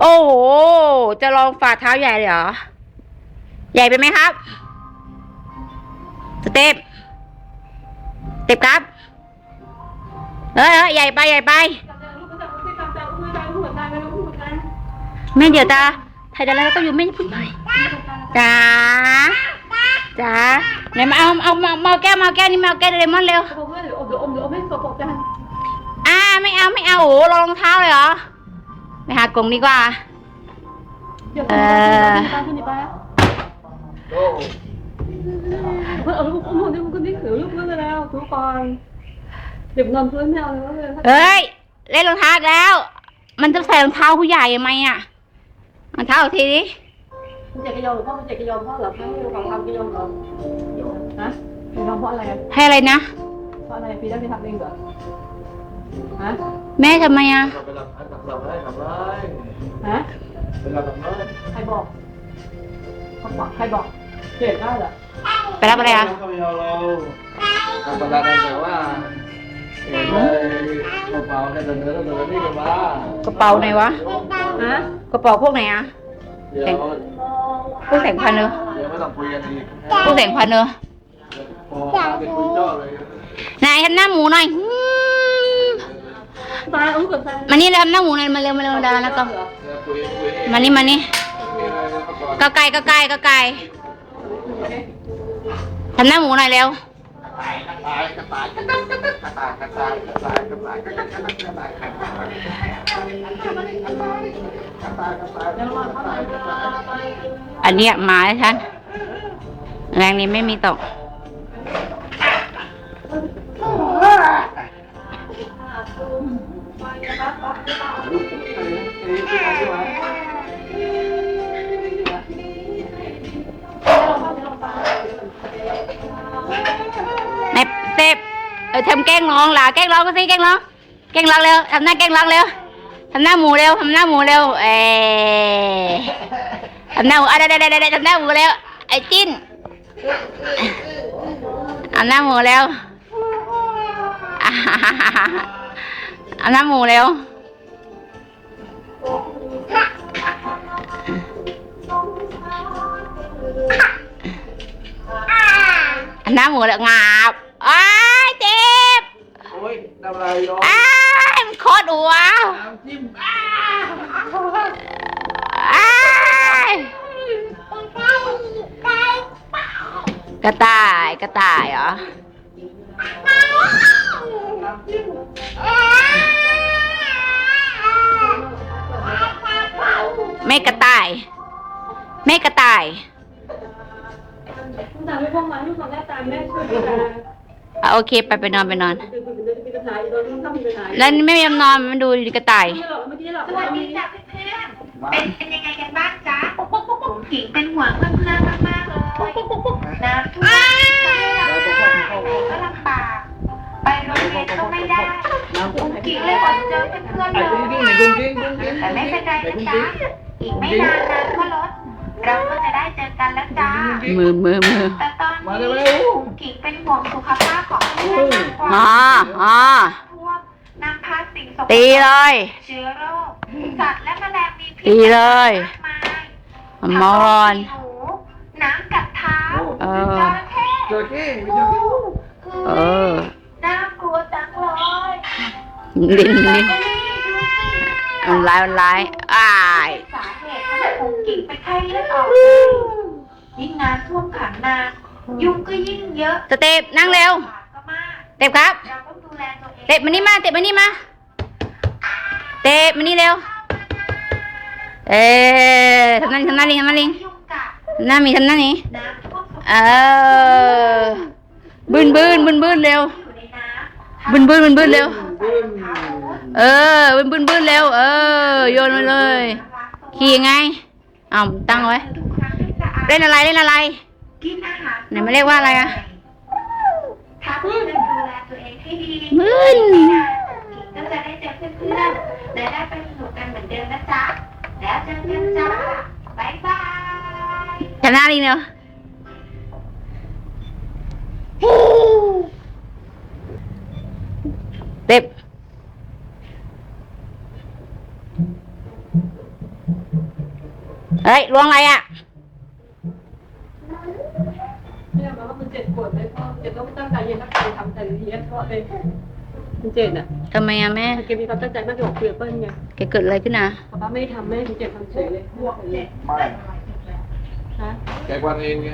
โอ้โห จะลองฝ่าเท้าใหญ่เลยเหรอ ใหญ่ไปไหมครับ สเต็ปสเต็ปครับ เออเใหญ่ไปใหญ่ไปไม่เดี๋ยวตาถ่ายได้แล้วก็อยู่ไม่พูดใหม่จ้าจ้าไหนมาเอาเอามาเอาแก้วมาแก้วนี่มาแก้วเลมอนเร็วอ่าไม่เอาไม่เอาโอ้รองเท้าเลยเหรอ ไปหากงดีกว่า เดี๋ยวเออ คุณดิป้าเพื่อนเอาลูกอุ้มดิคุณดิถือลูกเพื่อนแล้วถืก่อนเด็กนอนพื่อาเลยว่เลยเอ้ย เล่นรองเท้าแล้ว มันจะใส่รองเท้าผู้ใหญ่ไหมอะรองเท้าทีนี้คุณเจกยอมหรือพ่อคุณเจกยอมพ่อหรือพ่อไม่รู้ของทำกิยอมหรอกฮะกิยอมเพราะอะไรให้อะไรนะ เพราะอะไรพี่ได้ไปทำเองเหรอฮะ แม่ทำไมอะไปรับให้หลับหปรับให้ะไปหลับหลับให้ใครบอกเขาบอกใครบอกเจ็ดได้เหรอไปรับอะไรอะขาไม่เอเราทำประหาดอะไรแต่ว่าเห็นไอ้กระเป๋าในเดินเดินเดินนี่กันบ้ากระเป๋าไหนวะฮะกระเป๋าพวกไหนอะเดี๋พวกแสงพันเนอะองคุพวกแสงพันเนอะไหนทำหน้าหมูหน่อย มายอุ้กับมานี่ทำหน้าหมูหนมาเร็วมาเร็วดาแล้วก็มานี่มานี่ก็ไกลก็ไกลก็ไกลทำหน้าหมูหน่อยเร็วอันนี้ยหมาฉันแรงนี้ไม่มีตก อทำแกล้งร้องล่ะแกล้งร้องก็สิแกล้งร้องแกล้งร้องเร็วทำหน้าแกล้งร้องเร็วทำหน้าหมูเร็วทำหน้าหมูเร็วเออทำหน้าหมูอะไรได้ได้ได้ทำหน้าหมูเร็วไอ้จิ้นทำหน้าหมูเร็วอ่าฮ่าทำหน้าหมูเร็วทำหน้าหมูเร็วงา ทำอะไรโยมอ้ายมันโคตรอัวน้ำจิ้มอ้าอ้ายกระต่ายกระต่ายเหรอแม่กระต่าย แม่กระต่ายคุณตาไม่พ้องมาลูกตอนแรกตามแม่ช่วยดูแลอะโอเค ไปไปนอนไปนอนเดี๋ยวเดี๋ยวจะ มีปัญหาอยู่ตอนนี้ต้องมีปัญหาแล้วนี่ไม่ยอมนอนมันดูกระต่าย ไม่หรอกเมื่อกี้หรอกสวัสดีจ้ะเพื่อนๆเป็นเป็นยังไงกันบ้างจ๊ะผมขิงเป็นห่วงเพื่อนๆมากๆเลยน้ำท่วมก็ลำบาก ไปโรงเรียนก็ไม่ได้ผมขิงเลยอดเจอเพื่อนๆไอ้เลกุ้งกิ้งยไอ้กุ้งกิ้งกุ้งกิ้งแต่ไม่เป็นไรนะจ๊ะอีกไม่นานน้ำก็ลดเราก็จะได้เจอกันแล้วจ้ามือมือมือแต่ตอน มาเร็นี้วผมขิงเป็นห่วงสุขภาพของเพื่อนๆมากกว่าอ๋ออ๋อท่วมนำพาสิ่งสกปรกตีเลย เชื้อโรคสัตว์และแมลงมีพิษตีเลย มากมายมอนหนูน้ำกัดเท้าเออ จระเข้เจอกี้งูเออ น่ากลัวจังเลยลิ้นลิ้นดูสิมันร้ายมันร้ายอ้าย สาเหตุทำให้ผมกิ่งเป็นไข้เลือดออกยิ่งน้ำท่วมขังนาน ยุงก็ยิ่งเยอะสเต็ปนั่งเร็วบาดก็มากเต็ปครับ เราต้องดูแลตัวเองเต็ปมานี่มา เต็ปมานี่มา เต็ปมานี่เร็ว เอ๊ทำหน้าทำหน้าลิงทำหน้าลิงยุงกัดทำหน้ามีทำหน้านี้น้ำท่วมขังเออบืนบืนบืนบืนเร็วอยู่ในน้ำบืนบืนบืนบืนเร็ว บึ้นเออบืนบืนบืนเร็ว เออ โยนมาเลยขี่ยังไงเอาตั้งไว้ ทุกครั้งที่สะอาด เล่นอะไรเล่นอะไร กินอาหารไหนมาเรียกว่าอะไรอะถ้าเพื่อนดูแลตัวเองให้ดีมึนก็จะได้เจอเพื่อนๆและได้ไปสนุกกันเหมือนเดิมนะจ๊ะ แล้วเจอกันจ้าบ๊ายบายทำหน้าลิงเร็วเต็บเฮ้ยล้วงอะไรอะ เนี่ยมันว่ามันเจ็บปวดเลยพ่อเจ็บต้องตั้งใจเรียนตั้งใจทำแต่เรียนเพราะเลยมันเจ็บอะทำไมอะแม่แกมีความตั้งใจมากจะบอกคุยกับเปิ้ลไงแกเกิดอะไรขึ้นนะป๊าป๊าไม่ได้ทำแม่ถึงเจ็บทำเฉยเลยไม่บอกเลยไม่ฮะแกกวนเองไง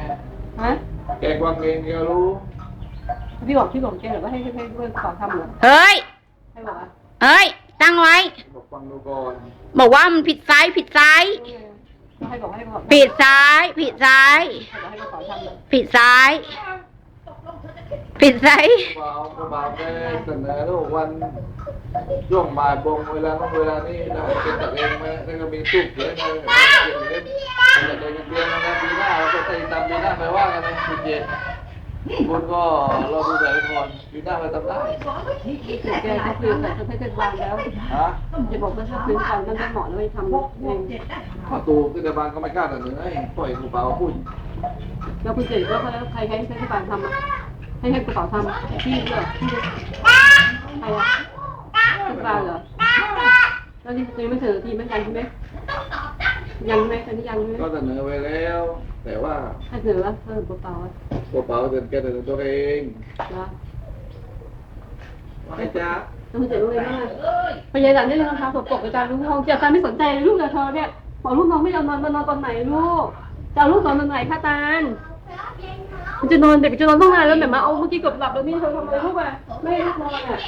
ฮะแกกวนเองแกรู้พี่บอกพี่บอกแกเหรอว่าให้ให้ให้เพื่อนขอทำเหรอเฮ้ยให้บอกว่าเฮ้ย ตั้งไว้ บอกฟังดูก่อนบอกว่ามันผิดซ้ายผิดซ้าย ให้บอกให้บอกผิดซ้าย ผิดซ้าย ให้บอกให้ขอทำเลยผิดซ้าย ผิดซ้ายเบาเบาแกเสนอทุกวันช่วงบ่ายบงเวลาต้องเวลานี้นะแกตัดเองไหมแล้วก็มีตู้เขียนเลยเขียนเล่นอยากได้เงินเดือนนะปีหน้าเราจะตีตามปีหน้าไปว่ากันนะคุณเจคุณก็รอดูแต่ละคนปีหน้าไปทำได้แกก็คือแต่ถ้าเกิดวางแล้วฮะจะบอกว่าถ้าพื้นก่อนมันจะเหมาะแล้วไปทำเองประตูที่ในบ้านก็ไม่กล้าเสนอให้ปล่อยกูเปล่าพูดแล้วคุณเจ๋ก็แล้วใครให้ให้ที่บ้านทำอะ ให้ให้กระเป๋าทำพี่เหรอพี่ใครอะที่บ้านเหรอแล้วนี่ยังไม่เสนอทีไม่ยังใช่ไหมยังไหมตอนนี้ยังไหมก็เสนอไว้แล้ว แต่ว่าให้เสนอว่าเออกระเป๋าอะกูเปล่าเดินแกเดินตัวเองนะไม่จ้าแล้วคุณเจ๋รู้เลยว่าพยายามได้เลยนะคะสกปรกอาจารย์ลูกน้องอาจารย์ไม่สนใจเลยลูกกับเธอเนี่ยบอกลูกน้องไม่เอานอนมานอนตอนไหนลูกจะเอาลูกนอนตอนไหนคะตาล มันจะนอนเด็กจะนอนต้องนานแล้วแบบมาเอาเมื่อกี้กดหลับแล้วนี่เธอทำอะไรลูกอะไม่ให้ลูกนอนอะ